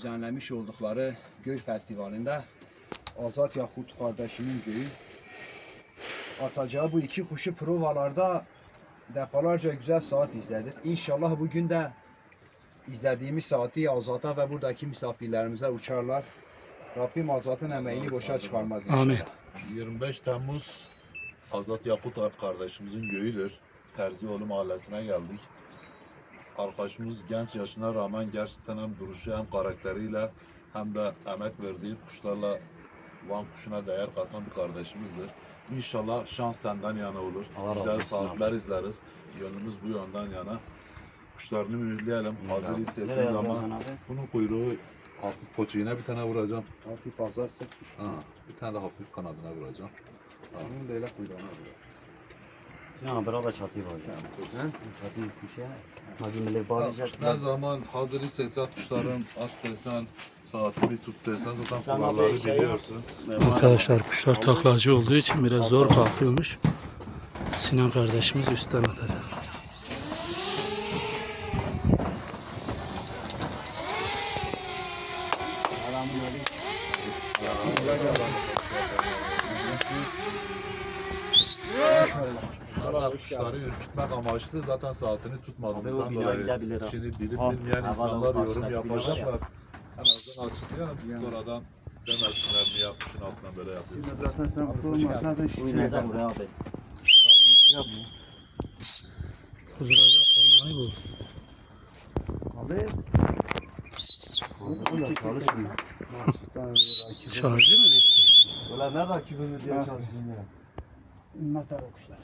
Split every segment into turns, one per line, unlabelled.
düzenlemiş oldukları Göy Festivali'nde Azat Yakut kardeşimin köyü atacağı bu iki kuşu provalarda defalarca güzel saat izledik. İnşallah bugün de izlediğimiz saati Azat'a ve buradaki misafirlerimize uçarlar. Rabbim Azat'ın emeğini boşa çıkarmaz inşallah.
Amin.
25 Temmuz Azat Yakut Alp kardeşimizin göğüdür. Terzioğlu mahallesine geldik. Arkadaşımız genç yaşına rağmen gerçekten hem duruşu hem karakteriyle hem de emek verdiği kuşlarla Van kuşuna değer katan bir kardeşimizdir. İnşallah şans senden yana olur. Güzel saatler izleriz. Yönümüz bu yönden yana. Kuşlarını mühürleyelim. Hazır hissettiği zaman bunun kuyruğu hafif poçiğine bir tane vuracağım.
Hafif azar sık.
Ha, bir tane de hafif kanadına vuracağım.
Onun da öyle kuyruğuna vuruyor.
Sinan beraber çatıyı var. Çatıyı kuşa. Hadi millet bağlayacak.
Ne zaman hazır hissetse kuşların at desen, saati bir tut desen zaten kuralları
şey
biliyorsun.
Arkadaşlar kuşlar taklacı olduğu için biraz zor kalkıyormuş. Sinan kardeşimiz üstten atacak.
Kuşları ürkütmek amaçlı zaten saatini
Abi o
tutmadığımızdan
bina
dolayı.
gidebilir ha.
Şimdi bilip
Ha,
bilmeyen
havalı
insanlar
başlar,
yorum
bina
yapacaklar. En azından açıklayalım. Sonradan demesinler niye kuşun altına böyle yapıyorsunuz.
Zaten sen mutlu olmasan da şükür
Oynayacak buraya abi.
Da ayıp oldu.
Abi.
Çalışmıyor.
Şarjı mı bitti?
Ulan ne rakibimiz diye çalışayım ya.
İnmezler o kuşlar.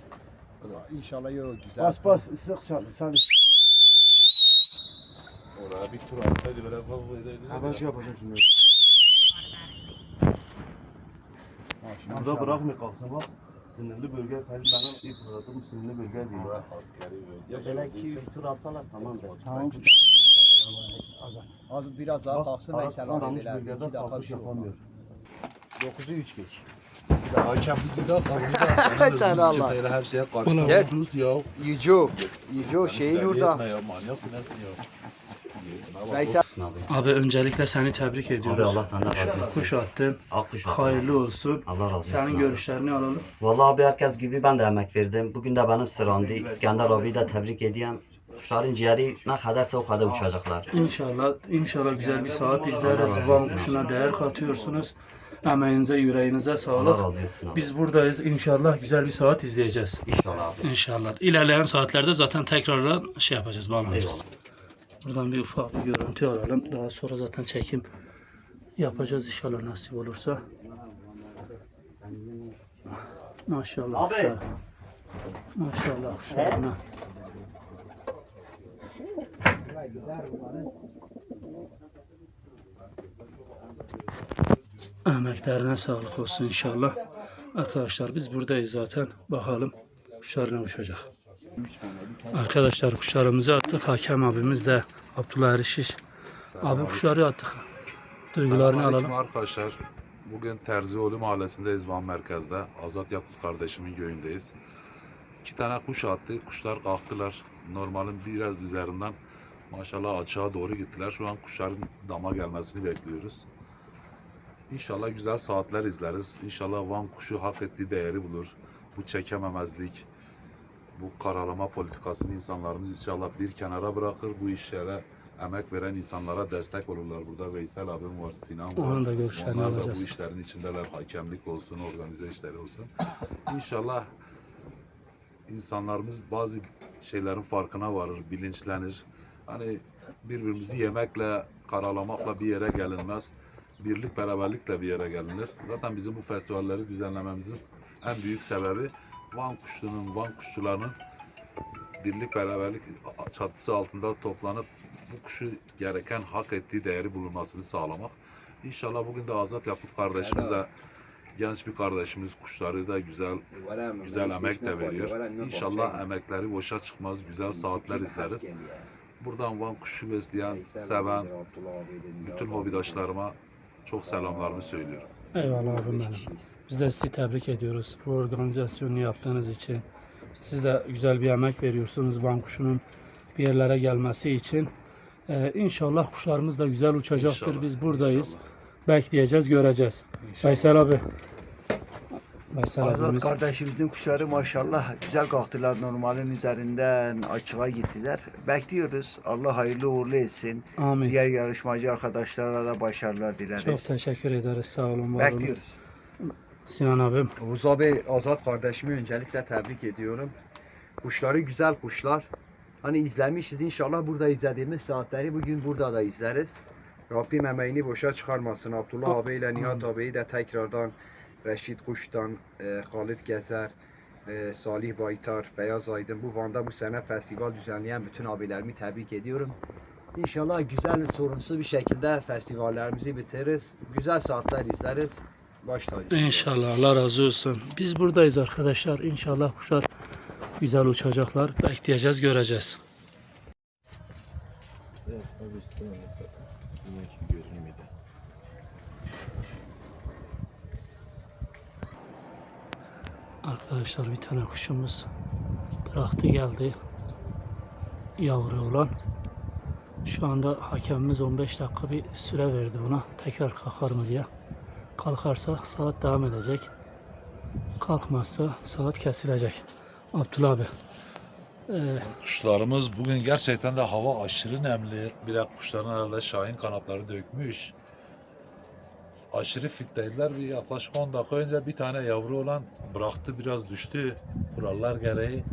İnşallah yok güzel.
Bas bas sık çal çalış.
Oraya bir tur atsaydı böyle fazlaydı.
Ha ben şey yapacağım şimdi. Burada bırakmıyor kalsın bak. Sınırlı bölge falan bana ip fırlattım sınırlı bölge diyor.
Buraya askeri bölge.
Böyle 2-3 tur atsalar tamam da.
Tamam.
Azat. Az biraz daha kalksın verelim.
bölgede
İki dakika bir şey
yapamıyor.
9'u 3 geç.
De hakem bizi de kavga da
Tane
senin
Allah.
özünüz keseyle her şeye
Ulan.
karşı sus ya.
Yüco. Yüco şeyin
Sen
orada.
Yetme ya manyaksın nesin ya. Yetme bak,
Veysel.
Abi öncelikle seni tebrik
Abi
ediyoruz.
Allah senden razı olsun.
Kuş attın.
Akkuş
Hayırlı olsun.
Allah razı olsun.
Senin
abi.
görüşlerini alalım.
Vallahi abi herkes gibi ben de emek verdim. Bugün de benim sıramdı. İskender abiyi de tebrik ediyorum. Kuşların ciğeri ne kadarsa o kadar uçacaklar.
İnşallah inşallah güzel bir saat izleriz. Van kuşuna değer katıyorsunuz. Emeğinize, yüreğinize
Allah
sağlık.
razı olsun abi.
Biz buradayız. İnşallah güzel bir saat izleyeceğiz.
İnşallah abi.
İnşallah. İlerleyen saatlerde zaten tekrardan şey yapacağız, bağlanacağız.
Eyvallah.
Buradan bir ufak bir görüntü alalım. Daha sonra zaten çekim yapacağız inşallah nasip olursa. Maşallah kuşlar. Maşallah kuşlarına. Emeklerine sağlık olsun inşallah. Arkadaşlar biz buradayız zaten. Bakalım kuşlar ne uçacak. Arkadaşlar kuşlarımızı attık. Hakem abimiz de Abdullah Erişiş. Abi kuşları attık. Duygularını alalım.
arkadaşlar. Bugün Terzioğlu mahallesindeyiz Van merkezde. Azat Yakut kardeşimin köyündeyiz. İki tane kuş attı. Kuşlar kalktılar. Normalin biraz üzerinden maşallah açığa doğru gittiler. Şu an kuşların dama gelmesini bekliyoruz. İnşallah güzel saatler izleriz. İnşallah Van kuşu hak ettiği değeri bulur. Bu çekememezlik, bu karalama politikasını insanlarımız inşallah bir kenara bırakır. Bu işlere emek veren insanlara destek olurlar. Burada Veysel abim var, Sinan var.
Onun da görüşlerini
Onlar da
alacağız.
bu işlerin içindeler. Hakemlik olsun, organize işleri olsun. İnşallah insanlarımız bazı şeylerin farkına varır, bilinçlenir. Hani birbirimizi yemekle, karalamakla bir yere gelinmez. Birlik, beraberlikle bir yere gelinir. Zaten bizim bu festivalleri düzenlememizin en büyük sebebi Van kuşlarının, Van kuşçularının birlik beraberlik çatısı altında toplanıp bu kuşu gereken hak ettiği değeri bulunmasını sağlamak. İnşallah bugün de Azat Yakut kardeşimiz de genç bir kardeşimiz kuşları da güzel güzel emek de veriyor. İnşallah emekleri boşa çıkmaz, güzel saatler izleriz. Buradan Van kuşu besleyen, seven bütün hobidaşlarıma çok selamlarımı söylüyorum.
Eyvallah abim benim. Biz de sizi tebrik ediyoruz. Bu organizasyonu yaptığınız için. Siz de güzel bir emek veriyorsunuz Van kuşunun bir yerlere gelmesi için. Ee, inşallah kuşlarımız da güzel uçacaktır.
İnşallah,
Biz buradayız.
inşallah.
Bekleyeceğiz, göreceğiz. Veysel abi. Veysel
Azat
abimiz.
kardeşimizin kuşları maşallah güzel kalktılar normalin üzerinden açığa gittiler. Bekliyoruz. Allah hayırlı uğurlu etsin.
Amin.
Diğer yarışmacı arkadaşlara da başarılar dileriz.
Çok teşekkür ederiz. Sağ olun. var olun.
Bekliyoruz.
Sinan abim.
Oğuz abi Azat kardeşimi öncelikle tebrik ediyorum. Kuşları güzel kuşlar. Hani izlemişiz inşallah burada izlediğimiz saatleri bugün burada da izleriz. Rabbim emeğini boşa çıkarmasın. Abdullah abiyle Nihat abiyi de tekrardan Reşit Kuş'tan, e, Halit Gezer, e, Salih Baytar, Beyaz Aydın bu Van'da bu sene festival düzenleyen bütün abilerimi tebrik ediyorum. İnşallah güzel sorunsuz bir şekilde festivallerimizi bitiririz. Güzel saatler izleriz. Baş tacı.
İnşallah Allah razı olsun. Biz buradayız arkadaşlar. İnşallah kuşlar güzel uçacaklar. Bekleyeceğiz, göreceğiz. Arkadaşlar bir tane kuşumuz bıraktı geldi. Yavru olan. Şu anda hakemimiz 15 dakika bir süre verdi buna. Tekrar kalkar mı diye. Kalkarsa saat devam edecek. Kalkmazsa saat kesilecek. Abdullah abi. Ee,
Kuşlarımız bugün gerçekten de hava aşırı nemli. Bir de kuşların herhalde şahin kanatları dökmüş. Aşırı fitteydiler. Bir yaklaşık 10 dakika önce bir tane yavru olan bıraktı biraz düştü. Kurallar gereği.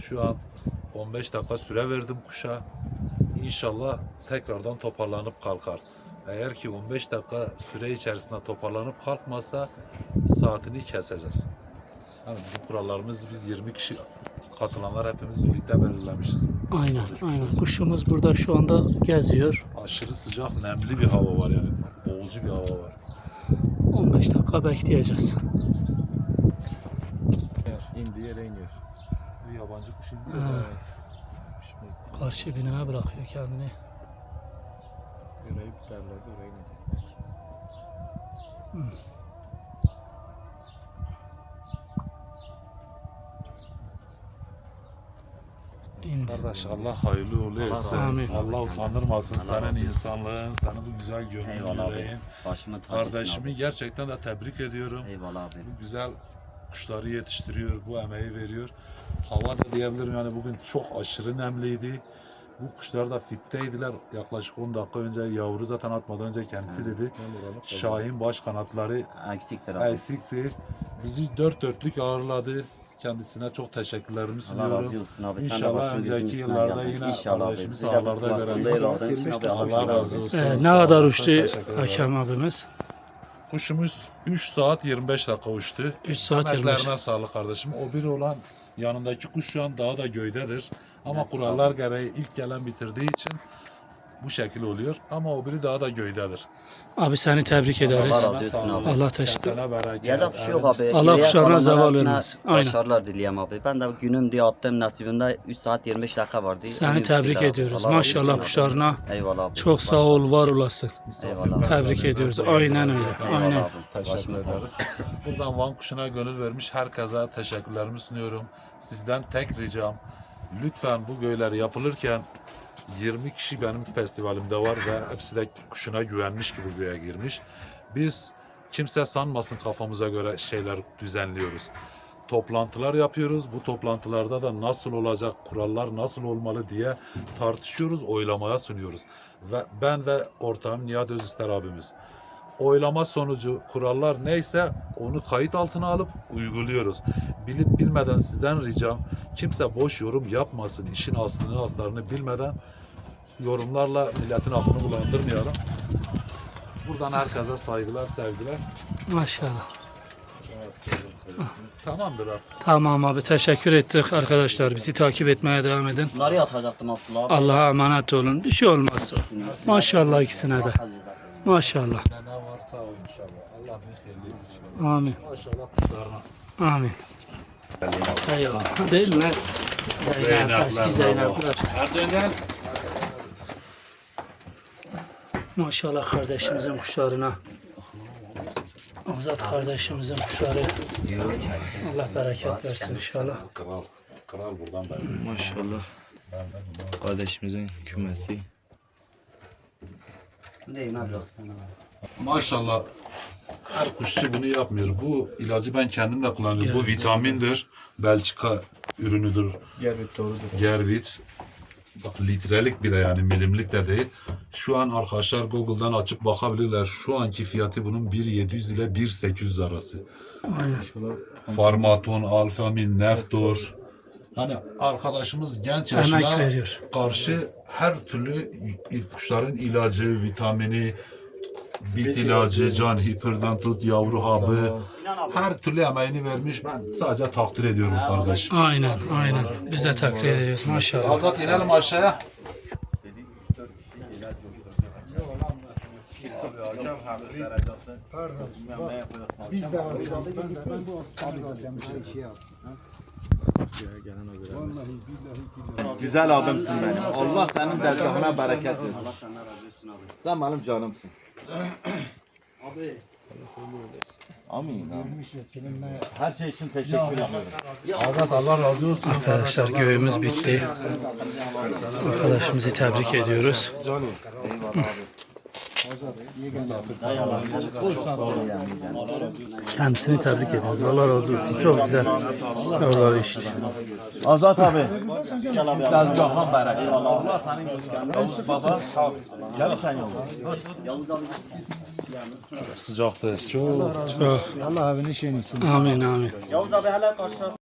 Şu an 15 dakika süre verdim kuşa. İnşallah tekrardan toparlanıp kalkar. Eğer ki 15 dakika süre içerisinde toparlanıp kalkmazsa saatini keseceğiz. Yani bizim kurallarımız biz 20 kişi katılanlar hepimiz birlikte belirlemişiz.
aynen, aynen. Kuşumuz burada şu anda geziyor.
Aşırı sıcak, nemli bir hava var yani. Boğucu bir hava var.
15 dakika bekleyeceğiz.
İndi yere iniyor. Bir yabancı kuş indi.
Ha. Karşı binaya bırakıyor kendini.
Orayı derlerdi oraya inecek.
İndi.
Kardeş Allah hayırlı uğurlu etsin.
Amin.
Allah utandırmasın
Allah
senin
olsun.
insanlığın, senin bu güzel gönlün
Eyvallah abi.
yüreğin. Kardeşimi gerçekten de tebrik ediyorum.
Eyvallah abi.
Bu güzel kuşları yetiştiriyor, bu emeği veriyor. Hava da diyebilirim yani bugün çok aşırı nemliydi. Bu kuşlar da fitteydiler. Yaklaşık 10 dakika önce yavru zaten atmadan önce kendisi dedi. Şahin baş kanatları
Eksiktir abi.
eksikti. Bizi dört dörtlük ağırladı. Kendisine çok teşekkürlerimi
Allah razı
sunuyorum.
olsun abi.
İnşallah önceki yıllarda yine
İnşallah abi.
kardeşimi
Bizi de bu
sahalarda
kulaklarında
göreceğiz.
yer aldığın için abi Allah
razı olsun.
Ee, ne kadar uçtu hakem abimiz?
Kuşumuz 3 saat 25 dakika uçtu.
3 saat 25.
Emeklerine sağlık kardeşim. O biri olan yanındaki kuş şu an daha da göydedir. Ama
Nasıl
kurallar gereği ilk gelen bitirdiği için bu şekil oluyor. Ama o biri daha da göydedir.
Abi seni tebrik ederiz.
razı olsun abi.
Allah teşekkür.
Kesene bereket.
Diyecek bir şey yok abi.
Allah
Geriye
kuşlarına
kalanlara
zeval
hepsine
vermesin. Aynen.
Başarılar dileyem abi. Ben de günüm diye attım nasibimde 3 saat 25 dakika vardı.
Seni
Öyle
tebrik
bir de-
ediyoruz.
Allah razı
Maşallah
olsun abi.
kuşlarına.
Eyvallah abi.
Çok sağ ol, var olasın.
Eyvallah.
Tebrik ediyoruz. Aynen öyle.
Eyvallah
Aynen.
abi.
Teşekkür ederiz. Buradan Van kuşuna gönül vermiş herkese teşekkürlerimi sunuyorum. Sizden tek ricam lütfen bu göyler yapılırken 20 kişi benim festivalimde var ve hepsi de kuşuna güvenmiş ki bu göğe girmiş. Biz kimse sanmasın kafamıza göre şeyler düzenliyoruz. Toplantılar yapıyoruz. Bu toplantılarda da nasıl olacak, kurallar nasıl olmalı diye tartışıyoruz, oylamaya sunuyoruz. Ve ben ve ortağım Nihat Özister abimiz oylama sonucu kurallar neyse onu kayıt altına alıp uyguluyoruz. Bilip bilmeden sizden ricam kimse boş yorum yapmasın. İşin aslını aslarını bilmeden yorumlarla milletin aklını bulandırmayalım. Buradan herkese saygılar, sevgiler.
Maşallah.
Tamamdır abi.
Tamam abi teşekkür ettik arkadaşlar. Bizi takip etmeye devam edin.
Bunları yatacaktım Abdullah abi.
Allah'a emanet olun. Bir şey olmaz. Maşallah ikisine de. Maşallah.
Ne varsa o inşallah. Allah bir inşallah.
Amin.
Maşallah kuşlarına.
Amin. Eyvallah. Değil mi? Zeynep, eski Zeynepler. Maşallah kardeşimizin kuşlarına. Azat kardeşimizin kuşları. Allah bereket versin inşallah.
Kral. Kral buradan ben.
Maşallah. Kardeşimizin kümesi.
Maşallah her kuşçu bunu yapmıyor. Bu ilacı ben kendim de kullanıyorum. Bu vitamindir. Belçika ürünüdür.
Gervit doğrudur.
Gervit. Bak litrelik bir de yani milimlik de değil. Şu an arkadaşlar Google'dan açıp bakabilirler. Şu anki fiyatı bunun 1.700 ile 1.800 arası. Farmaton, Alfamin, Neftor. Hani arkadaşımız genç yaşına karşı her türlü kuşların ilacı, vitamini, bit ilacı, can hiperden tut, yavru hapı her türlü emeğini vermiş. Ben sadece takdir ediyorum kardeşim.
Aynen aynen. Biz de takdir ediyoruz maşallah.
Azat inelim aşağıya.
Biz de ben de ben bu de demiştim.
Güzel adamsın benim. Allah senin dergahına bereket versin.
Allah senden razı olsun abi.
Sen benim canımsın.
Abi.
Amin. amin. Her şey için teşekkür ediyorum.
Azat Allah razı olsun.
Arkadaşlar göğümüz bitti. Arkadaşımızı tebrik ediyoruz. Kendisini tebrik ediyoruz. Allah razı olsun. Çok güzel yavrular işte.
Azat abi. Dergahın bereket. Allah senin gözünden. Baba. Gel sen.
Sıcaktayız. Çok.
Çok.
Allah evini şen etsin.
Amin amin.
Yavuz abi hala karşı